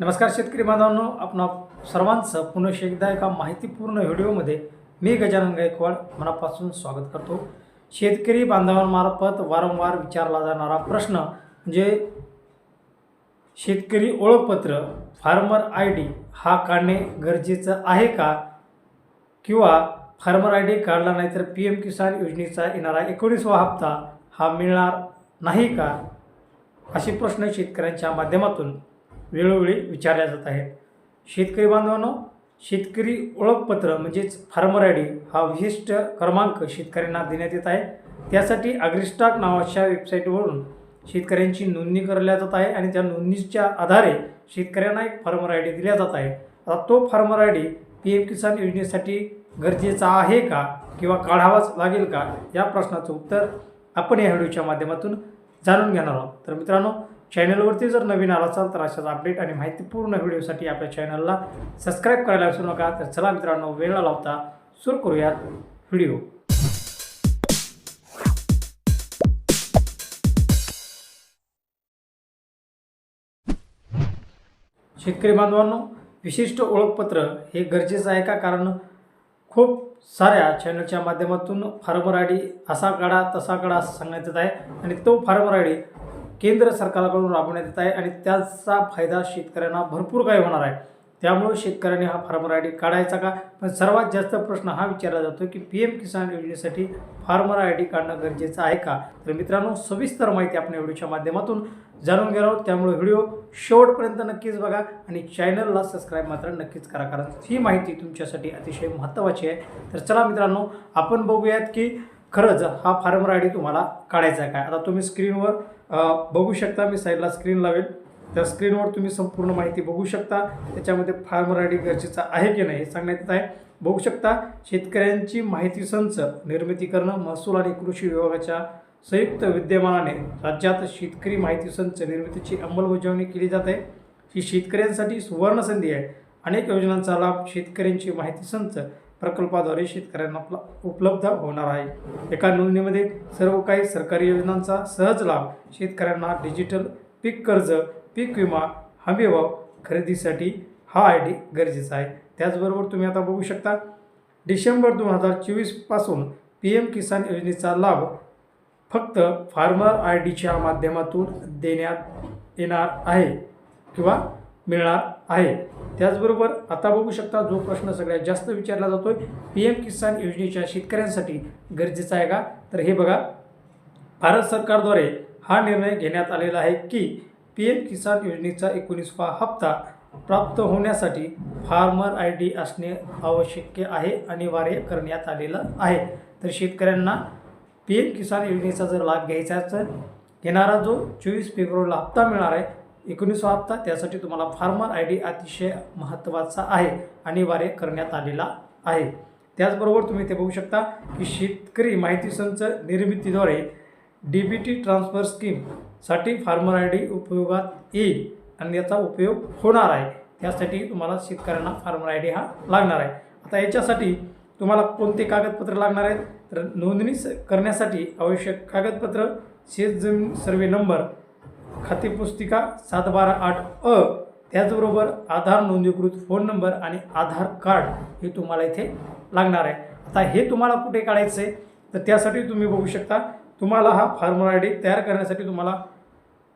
नमस्कार शेतकरी बांधवांनो आपण सर्वांचं पुन्हा एकदा एका माहितीपूर्ण व्हिडिओमध्ये मी गजानन गायकवाड मनापासून स्वागत करतो. शेतकरी बांधवांमार्फत वारंवार विचारला जाणारा प्रश्न म्हणजे शेतकरी ओळखपत्र फार्मर आय डी हा काढणे गरजेचं आहे का? किंवा फार्मर आय डी काढला नाही तर पी एम किसान योजनेचा येणारा एकोणीसवा हप्ता हा मिळणार नाही का? असे प्रश्न शेतकऱ्यांच्या माध्यमातून वेळोवेळी विचारल्या जात आहेत. शेतकरी बांधवांनो शेतकरी ओळखपत्र म्हणजेच फार्मर आय डी हा विशिष्ट क्रमांक शेतकऱ्यांना देण्यात येत आहे. त्यासाठी अग्रिस्टाक नावाच्या वेबसाईटवरून शेतकऱ्यांची नोंदणी करल्या जात आहे आणि त्या नोंदणीच्या आधारे शेतकऱ्यांना एक फार्मर आय डी दिला जात आहे. आता तो farmer I D P M Kisan योजनेसाठी गरजेचा आहे का किंवा काढावाच लागेल का या प्रश्नाचं उत्तर आपण या व्हिडिओच्या माध्यमातून जाणून घेणार आहोत. तर मित्रांनो चॅनलवरती जर नवीन आला असाल तर अशाच अपडेट आणि माहितीपूर्ण व्हिडिओसाठी आपल्या चॅनलला सबस्क्राईब करायला विसरू नका. तर चला मित्रांनो वेळ लावता सुरू करूयात व्हिडिओ. शेतकरी बांधवांनो विशिष्ट ओळखपत्र हे गरजेचं आहे का? कारण खूप साऱ्या चॅनलच्या माध्यमातून फार्मर आय डी असा काढा तसा काढा असं सांगण्यात येत आहे. आणि तो फार्मर आय डी केंद्र सरकारकडून राबवण्यात येत आहे आणि त्याचा फायदा शेतकऱ्यांना भरपूर काही होणार आहे. त्यामुळे शेतकऱ्यांनी हा फार्मर आय डी काढायचा का? पण सर्वात जास्त प्रश्न हा विचारला जातो की पी एम किसान योजनेसाठी फार्मर आय डी काढणं गरजेचं आहे का? तर मित्रांनो सविस्तर माहिती आपण व्हिडिओच्या माध्यमातून जाणून घेणार आहोत. त्यामुळे व्हिडिओ शेवटपर्यंत नक्कीच बघा आणि चॅनलला सबस्क्राईब मात्र नक्कीच करा कारण ही माहिती तुमच्यासाठी अतिशय महत्त्वाची आहे. तर चला मित्रांनो आपण बघूयात की खरंच हा फार्मर आय डी तुम्हाला काढायचा आहे काय? आता तुम्ही स्क्रीनवर बघू शकता मी साईडला स्क्रीन लावेल. त्या स्क्रीनवर तुम्ही संपूर्ण माहिती बघू शकता त्याच्यामध्ये फार्मर आय डी गरजेचा आहे की नाही हे सांगण्यात येत आहे. बघू शकता शेतकऱ्यांची माहिती संच निर्मिती करणं महसूल आणि कृषी विभागाच्या संयुक्त विद्यमानाने राज्यात शेतकरी माहिती संच निर्मितीची अंमलबजावणी केली जात आहे. ही शेतकऱ्यांसाठी सुवर्ण संधी आहे. अनेक योजनांचा लाभ शेतकऱ्यांची माहिती संच प्रकल्पाद्वारे शेतकऱ्यांना उपलब्ध होणार आहे. एका नोंदणीमध्ये सर्व काही सरकारी योजनांचा सहज लाभ शेतकऱ्यांना डिजिटल पीक कर्ज पीक विमा हमीभाव खरेदीसाठी हा आय डी गरजेचा आहे. त्याचबरोबर तुम्ही आता बघू शकता डिसेंबर दोन हजार चोवीसपासून पी एम किसान योजनेचा लाभ फक्त फार्मर आय डीच्या माध्यमातून देण्यात येणार आहे किंवा मिळणार आहे. त्याचबरोबर आता बघू शकता जो प्रश्न सगळ्यात जास्त विचारला जातोय पी एम किसान योजनेच्या शेतकऱ्यांसाठी गरजेचा आहे का? तर हे बघा भारत सरकारद्वारे हा निर्णय घेण्यात आलेला आहे की पी एम किसान योजनेचा एकोणीसवा हप्ता प्राप्त होण्यासाठी फार्मर आय डी असणे आवश्यक आहे अनिवार्य करण्यात आलेलं आहे. तर शेतकऱ्यांना पी एम किसान योजनेचा जर लाभ घ्यायचा तर घेणारा जो चोवीस फेब्रुवारीला हप्ता मिळणार आहे एकोणीसवा हप्ता त्यासाठी तुम्हाला फार्मर आय डी अतिशय महत्त्वाचा आहे अनिवार्य करण्यात आलेला आहे. त्याचबरोबर तुम्ही ते बघू शकता की शेतकरी माहिती संच निर्मितीद्वारे डी बी टी ट्रान्सफर स्कीमसाठी फार्मर आय डी उपयोगात येईल आणि याचा उपयोग होणार आहे. त्यासाठी तुम्हाला शेतकऱ्यांना फार्मर आय डी हा लागणार आहे. आता याच्यासाठी तुम्हाला कोणते कागदपत्र लागणार आहेत? तर नोंदणी स- करण्यासाठी आवश्यक कागदपत्र शेतजमीन सर्वे नंबर खाते पुस्तिका सात बारा आठ अ त्याचबरोबर आधार नोंदणीकृत फोन नंबर आणि आधार कार्ड हे तुम्हाला इथे लागणार आहे. आता हे तुम्हाला कुठे काढायचं आहे तर त्यासाठी तुम्ही बघू शकता. तुम्हाला हा फार्मर आय डी तयार करण्यासाठी तुम्हाला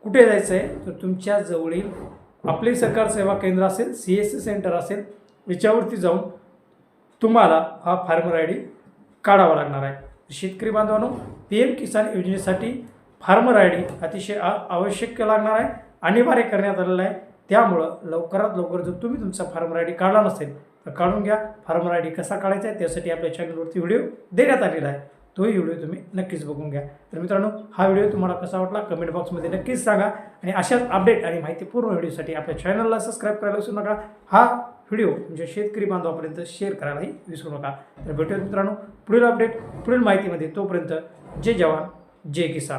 कुठे जायचं आहे तर तुमच्या जवळील आपले सरकार सेवा केंद्र असेल सी एस सी सेंटर असेल याच्यावरती जाऊन तुम्हाला हा फार्मर आय डी काढावा लागणार आहे. शेतकरी बांधवांनो पी एम किसान योजनेसाठी फार्मर आय डी अतिशय आवश्यक लागणार आहे अनिवार्य करण्यात आलेलं आहे. त्यामुळं लवकरात लवकर जर तुम्ही तुमचा फार्मर आय डी काढला नसेल तर काढून घ्या. फार्मर आय डी कसा काढायचा आहे त्यासाठी आपल्या चॅनलवरती व्हिडिओ देण्यात आलेला आहे. तोही व्हिडिओ तुम्ही नक्कीच बघून घ्या. तर मित्रांनो हा व्हिडिओ तुम्हाला कसा वाटला कमेंट बॉक्समध्ये नक्कीच सांगा. आणि अशाच अपडेट आणि माहितीपूर्ण व्हिडिओसाठी आपल्या चॅनलला सबस्क्राईब करायला विसरू नका. हा व्हिडिओ म्हणजे शेतकरी बांधवापर्यंत शेअर करायलाही विसरू नका. तर भेटूयात मित्रांनो पुढील अपडेट पुढील माहितीमध्ये तोपर्यंत जय जवान जय किसान.